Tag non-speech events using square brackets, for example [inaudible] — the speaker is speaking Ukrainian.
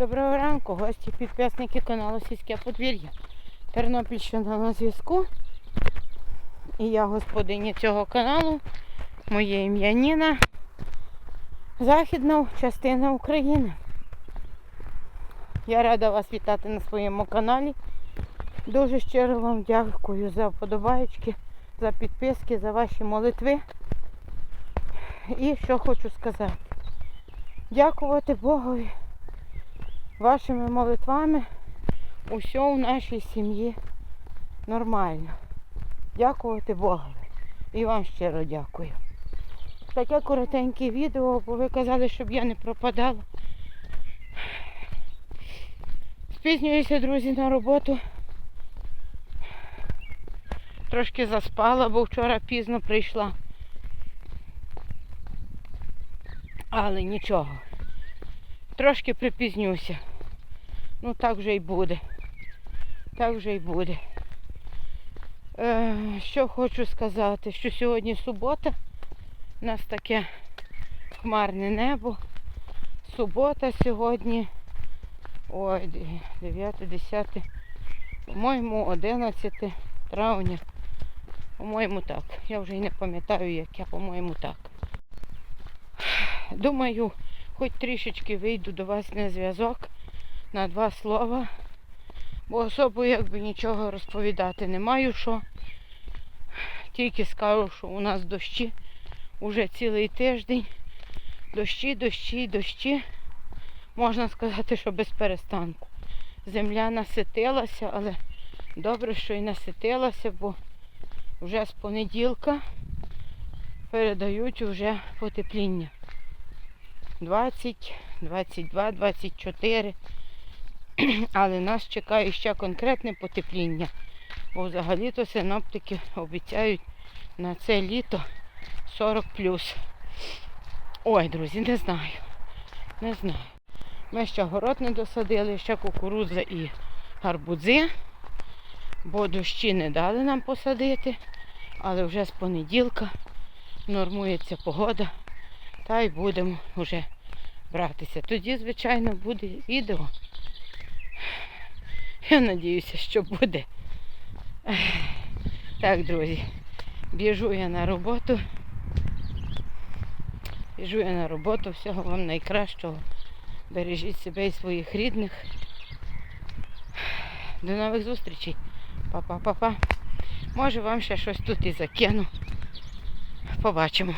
Доброго ранку, гості, підписники каналу Сільське подвір'я. Тернопільщина на зв'язку. І я господиня цього каналу. Моє ім'я Ніна. Західна частина України. Я рада вас вітати на своєму каналі. Дуже щиро вам дякую за вподобаєчки, за підписки, за ваші молитви. І що хочу сказати. Дякувати Богові вашими молитвами усе у нашій сім'ї нормально. Дякувати Богові. І вам щиро дякую. Таке коротеньке відео, бо ви казали, щоб я не пропадала. Спізнююся, друзі, на роботу. Трошки заспала, бо вчора пізно прийшла. Але нічого. Трошки припізнюся. Ну так вже й буде. Так вже й буде. Е, що хочу сказати, що сьогодні субота. У нас таке хмарне небо. Субота сьогодні. Ой, 9, 10, по-моєму, 11 травня. По-моєму, так. Я вже й не пам'ятаю, як я, по-моєму, так. Думаю, хоч трішечки вийду до вас на зв'язок на два слова. Бо особо якби нічого розповідати не маю що. Тільки скажу, що у нас дощі уже цілий тиждень. Дощі, дощі, дощі. Можна сказати, що без перестанку. Земля наситилася, але добре, що і наситилася, бо вже з понеділка передають вже потепління. 20, 22, 24. [clears throat] Але нас чекає ще конкретне потепління. Бо взагалі-то синоптики обіцяють на це літо 40 Ой, друзі, не знаю. Не знаю. Ми ще город не досадили, ще кукурудза і гарбузи, бо дощі не дали нам посадити, але вже з понеділка нормується погода, та й будемо вже братися. Тоді, звичайно, буде відео. Я сподіваюся, що буде. Так, друзі, біжу я на роботу. Біжу я на роботу, всього вам найкращого. Бережіть себе і своїх рідних. До нових зустрічей. Па-па-па-па. Може вам ще щось тут і закину. Побачимо.